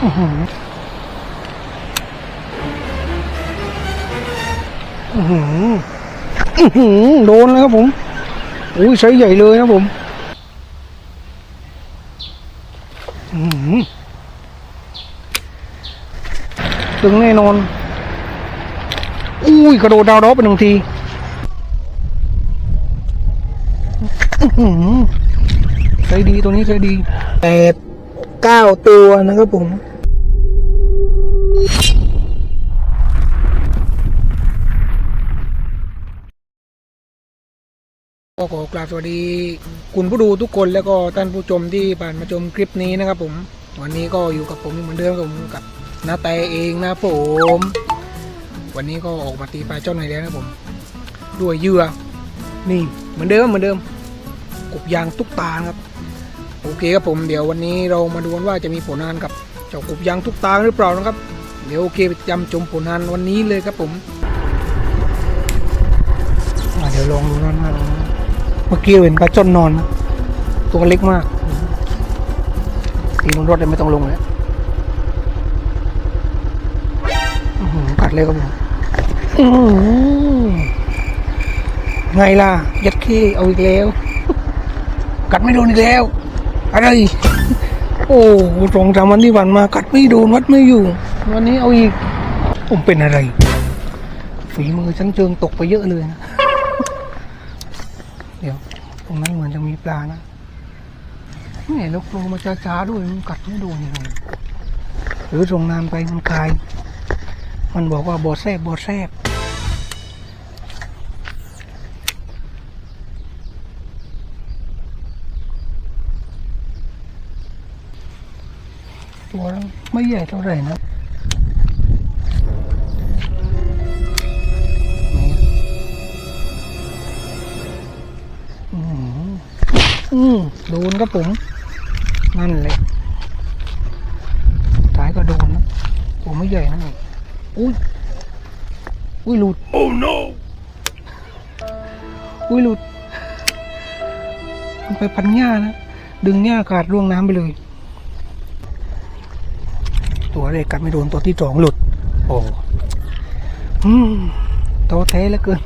โดนแล้วครับผมอุ้ยไซส์ใหญ่เลยนะผมอื้อหือตึงแน่นอน อุ้ยกระโดดดาวดอกไปหนึ่งทีอื้อหือใช้ดีตัวนี้ใช้ดีแปดเก้าตัวนะครับผม ก็ขอกราบสวัสดีคุณผู้ดูทุกคนแล้วก็ท่านผู้ชมที่ผ่านมาชมคลิปนี้นะครับผมวันนี้ก็อยู่กับผมเหมือนเดิมกับผมกับนาแตเองนะผม วันนี้ก็ออกมาตีปลาเจ้าหน่อยแล้วนะผมด้วยเหยื่อนี่เหมือนเดิมเหมือนเดิมกบยางตุกตาครับ โอเคครับผมเดี๋ยววันนี้เรามาดูกันว่าจะมีผลงานกับเจ้ากบยางตุกตาหรือเปล่านะครับ เดี๋ยวโอเคไปจำชมผลงานวันนี้เลยครับผมเดี๋ยวลองดู เมื่อกี้เห็นปลาจ้นนอน ตัวเล็กมากตีลงรถเลยไม่ต้องลงเลยอื้อหือกัดเลยครับผมไงล่ะ ยัดขี้เอาอีกแล้ว กัดไม่โดนอีกแล้ว อะไร โอ้สองสามวันที่ผ่านมา กัดไม่โดนวัดไม่อยู่ วันนี้เอาอีกผมเป็นอะไร ฝีมือฉันเจิงตกไปเยอะเลยนะ รงนั้นเหมือนจะมีปลานะนี่ล้วโปรมาช้าๆด้วยมันกัดไม่โดนยังไงหรือส่งนานไปมันคาย มันบอกว่าบอแซบบอแซบตัวไม่ใหญ่เท่าไหร่นะ อืมโดนครับผมนั่นเลยท้ายก็โดนนะตัวไม่ใหญ่นะนี่อุ้ยอุ้ยหลุด Oh no! อุ้ยหลุดมันไปพันหญ้านะดึงหญ้าขาดร่วงน้ำไปเลย ตัวแรกกัดไม่โดนตัวที่สองหลุด โอ้อืมโตแท้แล้วเกิน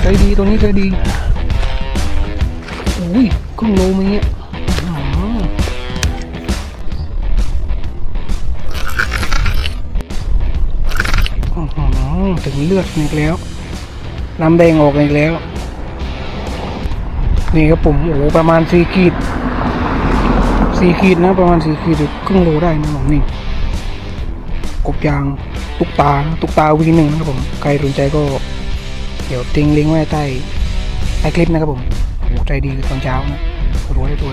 ใช้ดีตัวนี้ใช้ดีอุ้ยครึ่งโลมั้งเนี่ยถึงเลือดอีกแล้ว น้ำแดงออกอีกแล้ว นี่ครับผมโอ้โหประมาณสี่ขีดสี่ขีดนะ ประมาณสี่ขีดครึ่งโลได้นะผมนี่กบยาง ตุกตาตุกตาวีหนึ่งนะครับผมใครสนใจก็ เดี๋ยวทิ้งลิงก์ไว้ใต้ใต้คลิปนะครับผมใจดีตอนเช้านะรวยตัว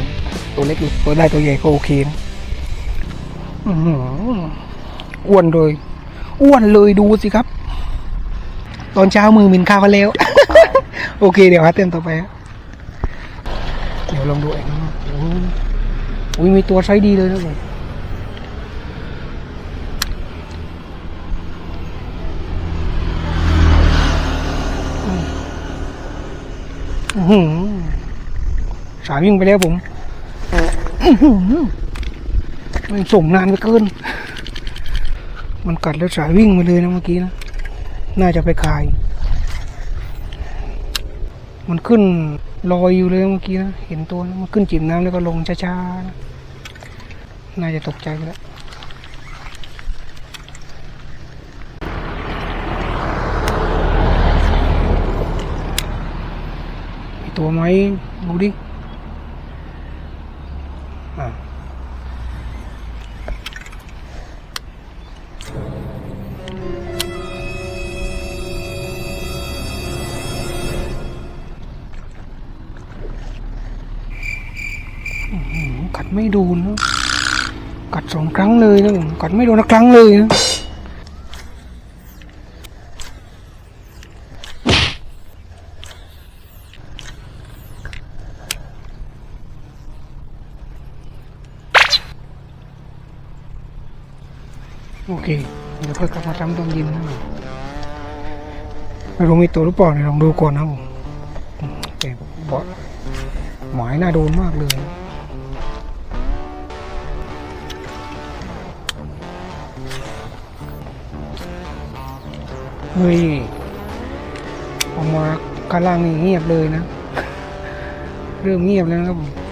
ตัวเล็กอยู่ตัวได้ตัวใหญ่ก็โอเคนะอื้อหืออ้วนเลยอ้วนเลยดูสิครับ ตอนเช้ามือมินข้าวมาแล้ว โอเค เดี๋ยวหาเต้นต่อไปเดี๋ยวลองดูเองนะโอ้โหอุ้ยมีตัวไซส์ดีเลยนะผม อื้อหือ สายวิ่งไปแล้วผมมันส่งนานไปเกิน มันกัดแล้วสายวิ่งมาเลยนะเมื่อกี้นะ น่าจะไปคาย มันขึ้นลอยอยู่เลยเมื่อกี้นะ เห็นตัวนะมันขึ้นจิบน้ำแล้วก็ลงช้าๆนะน่าจะตกใจไปแล้ว ตัวไหมดูดิอะอื้อหือกัดไม่โดนนะกัดสองครั้งเลยนะกัดไม่โดนสักครั้งเลยนะ โอเค เดี๋ยวค่อยกลับมาทำตอนเย็นนะไม่รู้มีตัวหรือเปล่าเดี๋ยวลองดูก่อนนะผมแต่บอดหมายน่าโดนมากเลยเฮ้ยออกมากำลังนี่เงียบเลยนะ เริ่มเงียบแล้วนะครับผม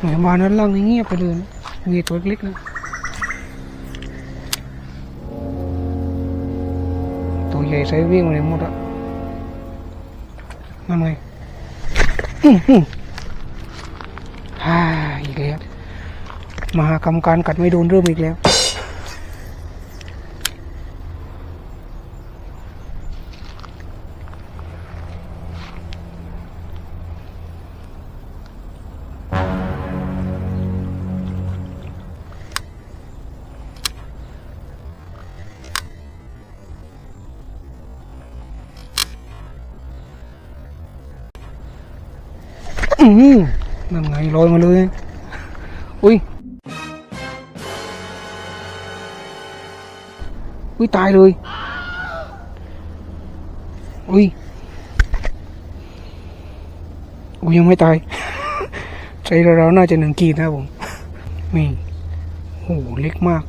หมายมานั้นล่างนี่เงียบไปเลยนะมีตัวเล็กๆนะตัวใหญ่ใช้วิ่งมาเลยหมดอะนั่นไงอื้อหือฮ่าอีกแล้วมหากรรมการกัดไม่โดนเริ่มอีกแล้ว ลอยมาเลย อุ้ย อุ้ย ตายเลย อุ้ย อุ้ย ยังไม่ตายใจเราน่าจะหนึ่งกีดนะผมนี่โอ้โหเล็กมาก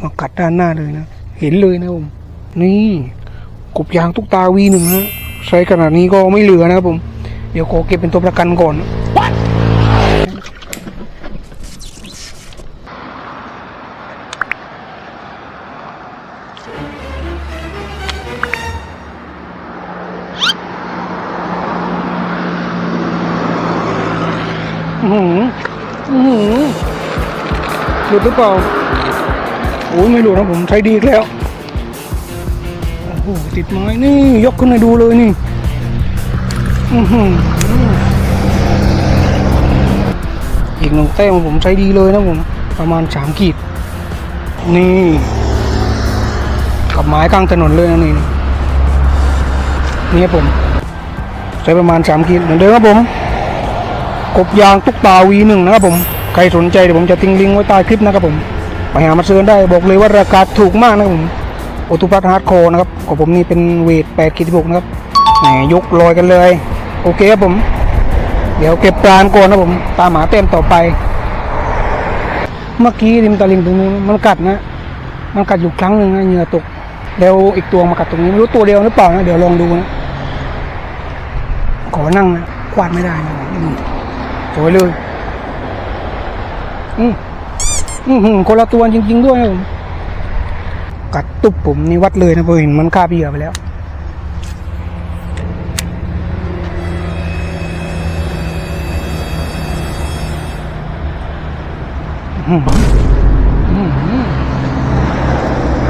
มากัดด้านหน้าเลยนะ เห็นเลยนะผม นี่กบยางตุกตาวีหนึ่งฮะใช้ขนาดนี้ก็ไม่เหลือนะครับผม เดี๋ยวขอเก็บเป็นตัวประกันก่อน หืออือหือหลุดหรือเปล่าโอ้ยไม่หลุดนะผมใช้ดีอีกแล้วโอ้โหติดไม้นี่ยกขึ้นให้ดูเลยนี่อือหืออีกหนึ่งแต้มผมใช้ดีเลยนะผม ประมาณสามขีด นี่ กับไม้กลางถนนเลยนะนี่นี่ผม ใช้ประมาณสามขีดเหมือนเดิมครับผม กบยางตุ๊กตาวีหนึ่งนะครับผม ใครสนใจเดี๋ยวผมจะทิ้งลิงก์ไว้ใต้คลิปนะครับผม ไปหามาซื้อได้บอกเลยว่าราคาถูกมากนะครับผมโอตุพัทฮาร์ดโคร์นะครับของผมนี่เป็นเวท8ขีด16นะครับแหมยกลอยกันเลย โอเคครับผม เดี๋ยวเก็บปลานก่อนนะผม ตามหาเต็มต่อไป เมื่อกี้ริมตลิ่งตรงนู้มันกัดนะ มันกัดอยู่ครั้งหนึ่งนะเหงื่อตกแล้วอีกตัวมากัดตรงนี้ไม่รู้ตัวเดียวหรือเปล่านะเดี๋ยวลองดูนะขอนั่งนะกวาดไม่ได้นะ สวยเลย อืมอืมคนละตัวจริง ๆ ด้วยผมกัดตุบผมนี่วัดเลยนะเพราะเห็นมันคาบเหยื่อไปแล้วอื้อหืออื้อหือ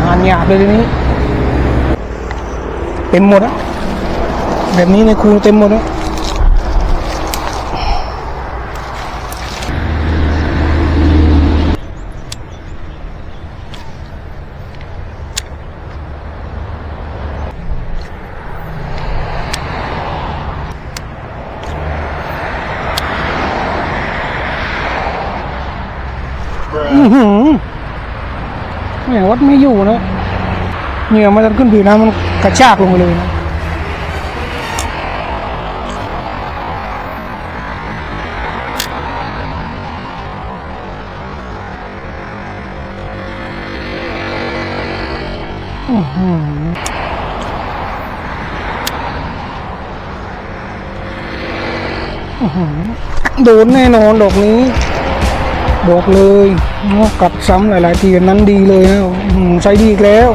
งานหยาบเลยทีนี้ เต็มหมดอะแบบนี้ในคูเต็มหมดอะ หือแหมวัดไม่อยู่นะเหงื่อมันจะขึ้นผิวน้ำมันกระชากลงไปเลยนะอือหืออือหือโดนแน่นอนดอกนี้ บอกเลยกัดซ้ำหลาย ๆ ทีอันนั้นดีเลยนะใช้ดีอีกแล้ว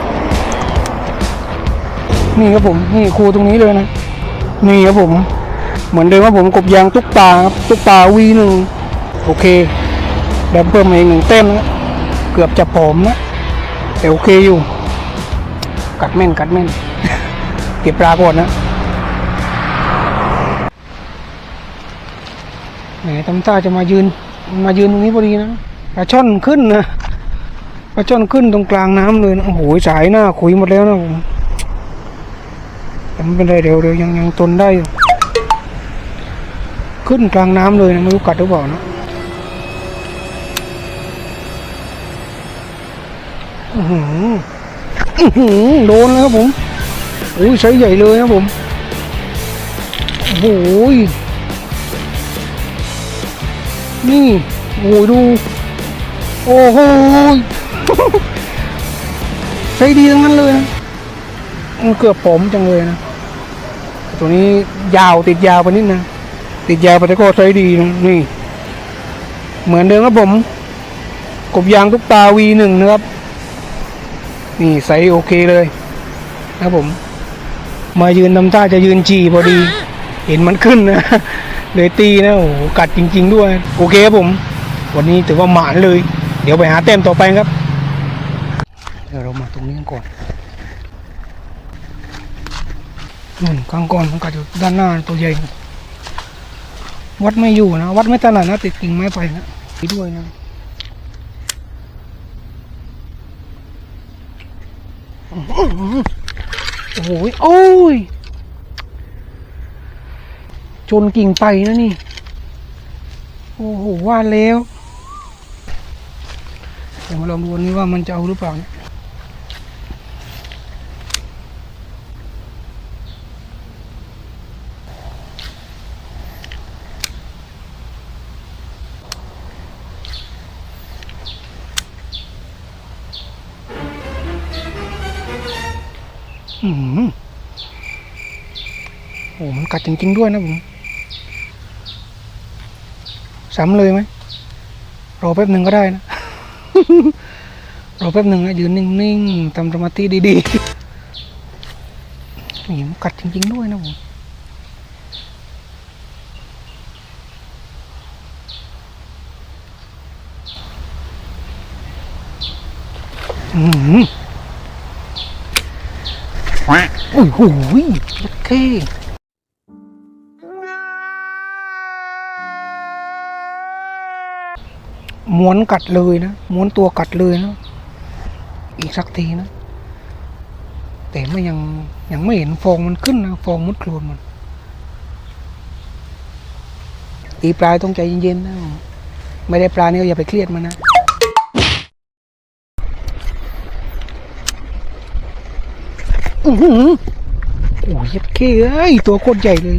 นี่ครับผมนี่ครูตรงนี้เลยนะ นี่ครับผม เหมือนเดิมครับผมกบยางตุ๊กตาครับตุ๊กตาวีหนึ่งโอเคแล้วเพิ่มมาอีกหนึ่งเต้มนะเกือบจะผอมนะแต่โอเคอยู่ กัดแม่นกัดแม่นเก็บปลาก่อนนะแหมทำท่าจะมายืน มายืนตรงนี้พอดีนะปลาช่อนขึ้นนะปลาช่อนขึ้นตรงกลางน้ำเลยนะโอ้โหสายหน้าคุยหมดแล้วนะผมแต่ไม่เป็นไรเดี๋ยวเดี๋ยวยังยังตนได้ ขึ้นกลางน้ำเลยนะไม่รู้กัดหรือเปล่านะโดนแล้วครับผมโอ้ยใช้ใหญ่เลยนะผมโอ้ย นี่โอ้ยดู โอ้โหใช้ดีทั้งนั้นเลยนะมันเกือบผมจังเลยนะ ตัวนี้ยาวติดยาวไปนิดนะ ติดยาวไปแต่ก็ใช้ดีนะนี่ เหมือนเดิมครับผม กบยางทุกตา V1 นะครับ นี่ใสโอเคเลยนะครับผม มายืนทำท่าจะยืนจีพอดี เห็นมันขึ้นนะ เลยตีนะโอ้โหกัดจริง ๆ ด้วย โอเคครับผม วันนี้ถือว่าหมานเลย เดี๋ยวไปหาแต้มต่อไปครับเดี๋ยวเรามาตรงนี้ก่อนนู่นกลางก่อนมันกัดอยู่ด้านหน้าตัวใหญ่วัดไม่อยู่นะวัดไม่ถนัดนะติดกิ่งไม้ไปนะด้วยนะโอ้โหโอ้ย นกิ่งไปนะนี่ โอ้โหว่าแล้วเดี๋ยวมาลองดูวันนี้ว่ามันจะเอาหรือเปล่าเนี่ยอืมโอ้มันกัดจริงๆด้วยนะผม ซ้ำเลยไหมรอแป๊บหนึ่งก็ได้นะรอแป๊บหนึ่งนะยืนนิ่งๆทำสมาธิดีๆนี่มันกัดจริง ๆ ด้วยนะผมอืมโอ้โหโอเค ม้วนกัดเลยนะม้วนตัวกัดเลยนะอีกสักทีนะ แต่ไม่ยังยังไม่เห็นฟองมันขึ้นนะฟองมุดโคลนมัน ตีปลายต้องใจเย็นๆนะไม่ได้ปลานี่ก็อย่าไปเครียดมันนะอือหือโอ้ยยัดเข้ยตัวโคตรใหญ่เลย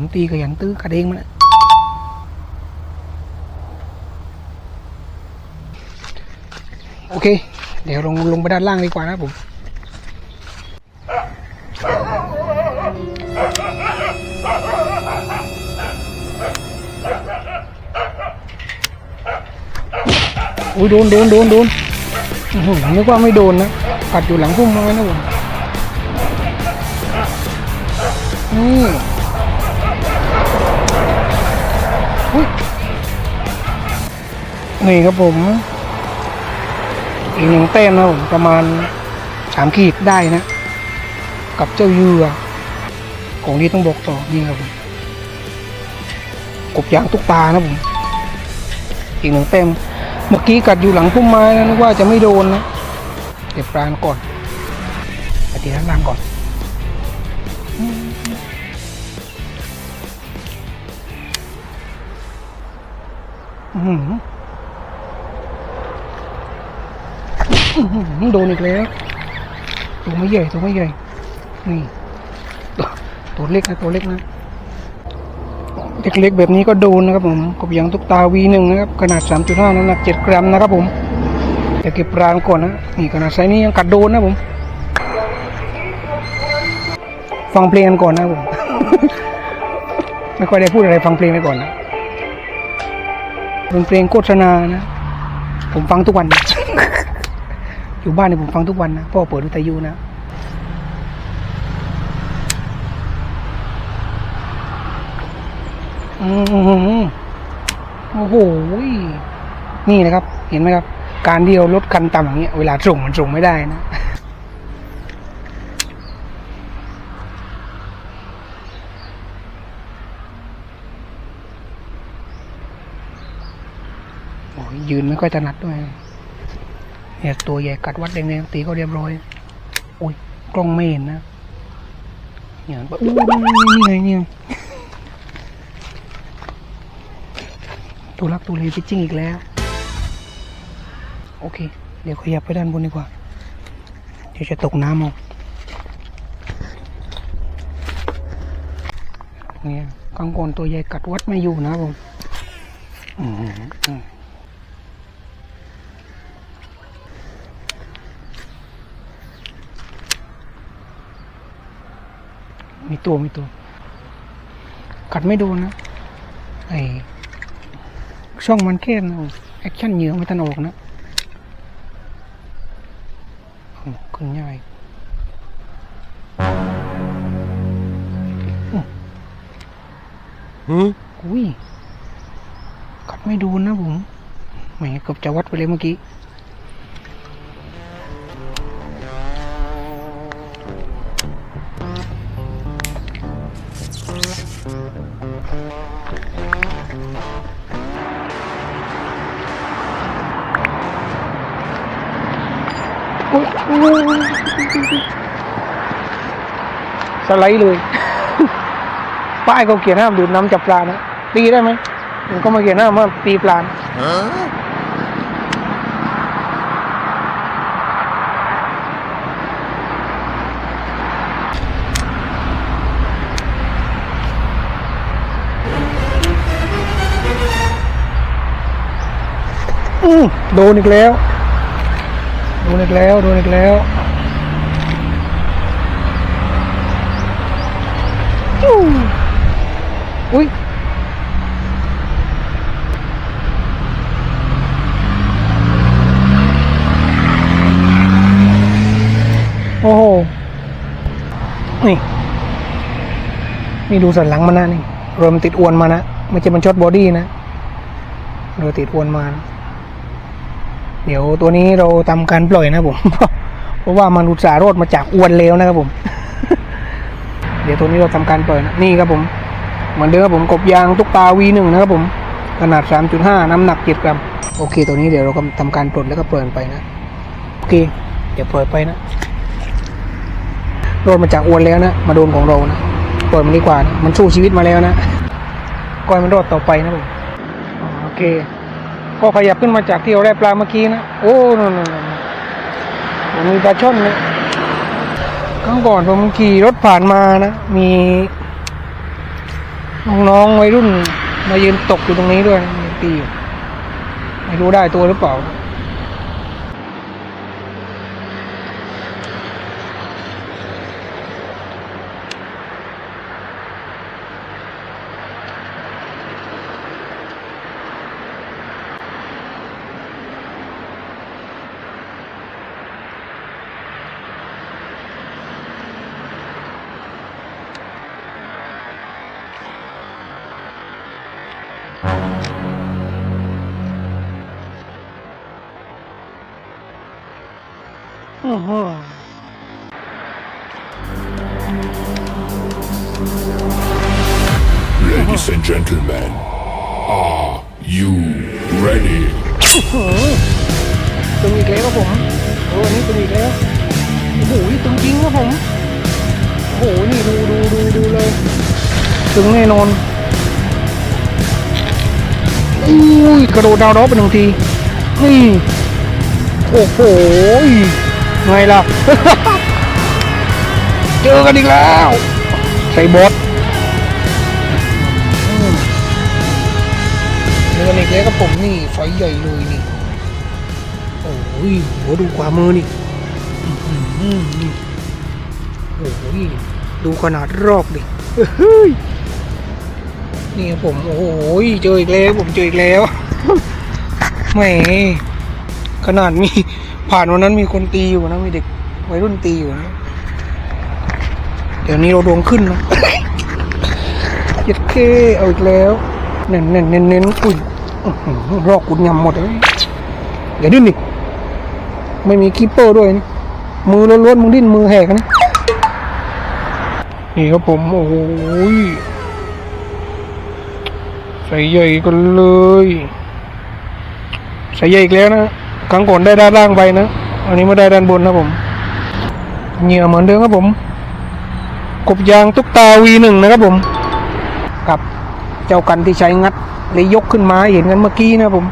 นตีขยันตื้อกระเด้งมันโอเค เดี๋ยวลงลงไปด้านล่างดีกว่านะผมอุ้ยโดนโดนโดนโดนนึกว่าไม่โดนนะกัดอยู่หลังพุ่มไม้นะผมนี่ นี่ครับผม อีกหนึ่งแต้มนะผมประมาณสามขีดได้นะ กับเจ้าเยื่อของนี้ต้องบอกต่อนี่ครับผมกบยางตุกตานะผม อีกหนึ่งแต้มเมื่อกี้กัดอยู่หลังพุ่มไม้นะนึกว่าจะไม่โดนนะ เก็บปลานก่อนไปตีด้านล่างก่อน โดนอีกแล้ว ตัวไม่ใหญ่ตัวไม่ใหญ่ นี่ตัวตัวเล็กนะตัวเล็กนะเล็กๆแบบนี้ก็โดนนะครับผมกบยางทุกตา V1 นะครับขนาด 3.5น้ำหนัก 7 กรัมนะครับผมจะเก็บปลานก่อนนะนี่ขนาดไซส์นี้ยังกัดโดนนะผมฟังเพลงกันก่อนนะผม ไม่ค่อยได้พูดอะไรฟังเพลงไปก่อนนะ เป็นเพลงโฆษณานะ ผมฟังทุกวัน อยู่บ้านเนี่ยผมฟังทุกวันนะพ่อเปิดวิทยุนะอืมโอ้โห นี่นะครับ เห็นไหมครับ การที่เราลดคันต่ำอย่างเงี้ย เวลาส่งมันส่งไม่ได้นะ ยืนไม่ค่อยถนัดด้วยเนี่ยตัวใหญ่กัดวัดแดงๆตีก็เรียบร้อยอุ้ยกล้องไม่เห็นนะเนี่ยอู้นี่ไงเนี่ยตัวรักตัวเลยพิจิ้งอีกแล้ว โอเค เดี๋ยวขยับไปด้านบนดีกว่า เดี๋ยวจะตกน้ำออกเนี่ยกังกลตัวใหญ่กัดวัดไม่อยู่นะผมอืม มีตัวมีตัว กัดไม่โดนนะไอช่องมันแคบนะแอคชั่นเหยื่อไม่ทันออกนะโอ้ขึ้นง่ายอุ้ยกัดไม่โดนนะผมแหมเกือบจะวัดไปเลยเมื่อกี้ สไลด์เลย ป้ายเขาเขียนห้ามดื่มน้ำจับปลานะตีได้ไหมมันก็มาเขียนห้ามว่าตีปลาอืมโดนอีกแล้ว นอีกแล้วโดนอีกแล้วจู้อุ้ยโอ้โห นี่ นี่ดูสันหลังมันนะนี่ เริ่มนติดอวนมานะ ไม่ใช่มันช็อตบอดี้นะเรือติดอวนมานะ เดี๋ยวตัวนี้เราทำการปล่อยนะผม เพราะว่ามันอุตส่าห์รอดมาจากอวนเลวนะครับผม เดี๋ยวตัวนี้เราทำการปล่อยนะนี่ครับผม เหมือนเดิมครับผมกบยางตุ๊กตา V1 นะครับผม ขนาด 3.5 น้ำหนัก7กรัม โอเค ตัวนี้เดี๋ยวเราก็ทำการปลดแล้วก็ปล่อยไปนะ โอเค เดี๋ยวปล่อยไปนะรอดมาจากอวนแล้วนะ มาโดนของเรานะ ปล่อยมันดีกว่านะมันสู้ชีวิตมาแล้วนะก่อยมันรอดต่อไปนะผม โอเค ก็ขยับขึ้นมาจากที่เราได้ปลาเมื่อกี้นะ โอ้นนนมันมีปลาช่อนนะข้างก่อนผมขี่รถผ่านมานะ มีน้องๆวัยรุ่น มายืนตกอยู่ตรงนี้ด้วยนะยืนตีอยู่ไม่รู้ได้ตัวหรือเปล่า อือหือ Ladies and gentlemen, are you ready? ตึงอีกแล้วครับผมโอ้อันนี้ตึงอีกแล้วโอ้โหตึงจริงครับผมโอ้โหนี่ดูดูดูดูเลยตึงแน่นอนอุ้ยกระโดดดาวร้อไปหนึ่งทีนี่โอ้โห ไงล่ะ เจอกันอีกแล้ว ใส่บอสอืมเจอกันอีกแล้วครับผมนี่ไฟใหญ่เลยนี่ โอ้ยโหดูขวามือนี่อื้อนี่โอ้ยดูขนาดรอกดิเฮ้ยนี่ผมโอ้โหเจออีกแล้ว ผมเจออีกแล้วแหมขนาดมี ผ่านวันนั้นมีคนตีอยู่นะมีเด็กวัยรุ่นตีอยู่นะ เดี๋ยวนี้เราดวงขึ้นนะเจ็ดเคเอาอีกแล้วเน้นเน้นเน้นเน้นอุ้ยรอกกุดยำหมดเลยอย่าดิ้นดิไม่มีคีปเปอร์ด้วยนี่มือล้วนๆมึงดิ้นมือแหกนะนี่ครับผมโอ้โหยใส่ใหญ่กันเลย ใส่ใหญ่อีกแล้วนะ ครั้งก่อนได้ด้านล่างไปนะ อันนี้ไมาได้ด้านบนนะผม เหงื่อเหมือนเดิมครับผม กบยางตุ๊กตา V1 นะครับผม กับเจ้ากันที่ใช้งัดเลยยกขึ้นมาเห็นกันเมื่อกี้นะผม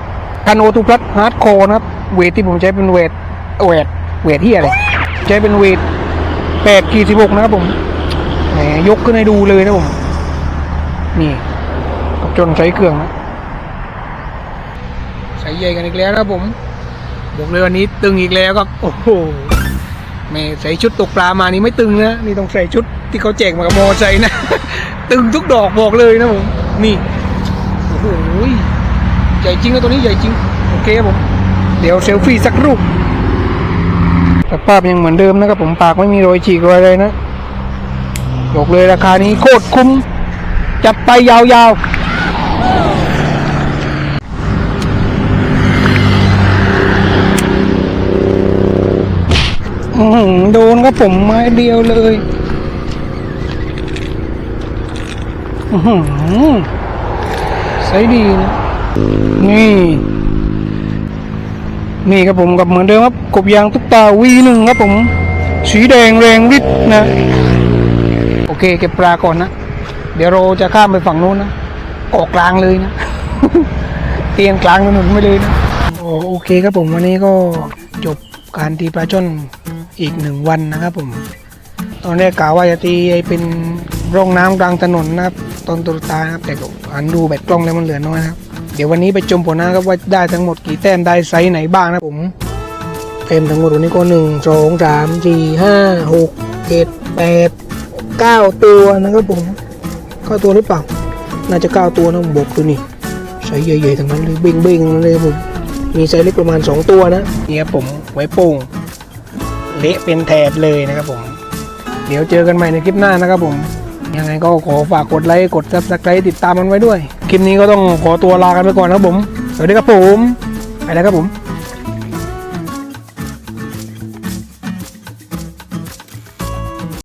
คันโอทูพลัสฮาร์ดคอร์นะครับ เวทที่ผมใช้เป็นเวท เวท เวทที่อะไรใช้เป็นเวทแปดขีดสิบหกนะครับผมแหมยกขึ้นให้ดูเลยนะผม นี่กับจนใช้เครื่องนะใส่ใหญ่กันอีกแล้วนะผม บอกเลยวันนี้ตึงอีกแล้วครับ โอ้โหแม่ใส่ชุดตกปลามานี่ไม่ตึงนะนี่ต้องใส่ชุดที่เขาแจกมากับมอไซค์นะ ตึงทุกดอกบอกเลยนะผมนี่โอ้โหใหญ่จริงนะตัวนี้ใหญ่จริงโอเคครับผม เดี๋ยวเซลฟี่สักรูปสภาพยังเหมือนเดิมนะครับผมปากไม่มีรอยฉีกรอยเลยนะบอกเลยราคานี้โคตรคุ้มจัดไปยาวๆอื้อหือ โดนครับผมไม้เดียวเลยอใช้ดีนะ นี่ นี่ครับผมกับเหมือนเดิมครับ กบยางตุ๊กตาวีหนึ่งครับผม สีแดงแรงฤทธิ์นะ โอเค เก็บปลาก่อนนะ เดี๋ยวเราจะข้ามไปฝั่งนู้นนะออกกลางเลยนะ เตียงกลางถนนไม่เลยนะโอโอเคครับผมวันนี้ก็จบการตีปลาช่อน อีกหนึ่งวันนะครับผม ตอนแรกกะว่าจะตีไอเป็นร่องน้ำกลางถนนนะครับตอนตุลตานะครับแต่ก็อันดูแบตกล้องแล้วมันเหลือน้อยนะครับ เดี๋ยววันนี้ไปชมผลนะครับว่าได้ทั้งหมดกี่แต้มได้ไซส์ไหนบ้างนะผมเต็มทั้งหมดวันนี้ก็หนึ่งสองสามสี่ห้าหกเจ็ดแปดเก้าตัวนะครับผมเก้าตัวหรือเปล่า น่าจะเก้าตัวนะผมบอกดูนี่ไซส์ใหญ่ๆทั้งนั้นเลยเบ้งๆเลยผมมีไซส์เล็กประมาณสองตัวนะนี่ครับผมไว้โป่ง เละเป็นแถบเลยนะครับผม เดี๋ยวเจอกันใหม่ในคลิปหน้านะครับผมยังไงก็ขอฝากกดไลค์กดซับสไครต์ติดตามมันไว้ด้วย คลิปนี้ก็ต้องขอตัวลากันไปก่อนนะครับผม สวัสดีครับผม ไปแล้วครับผม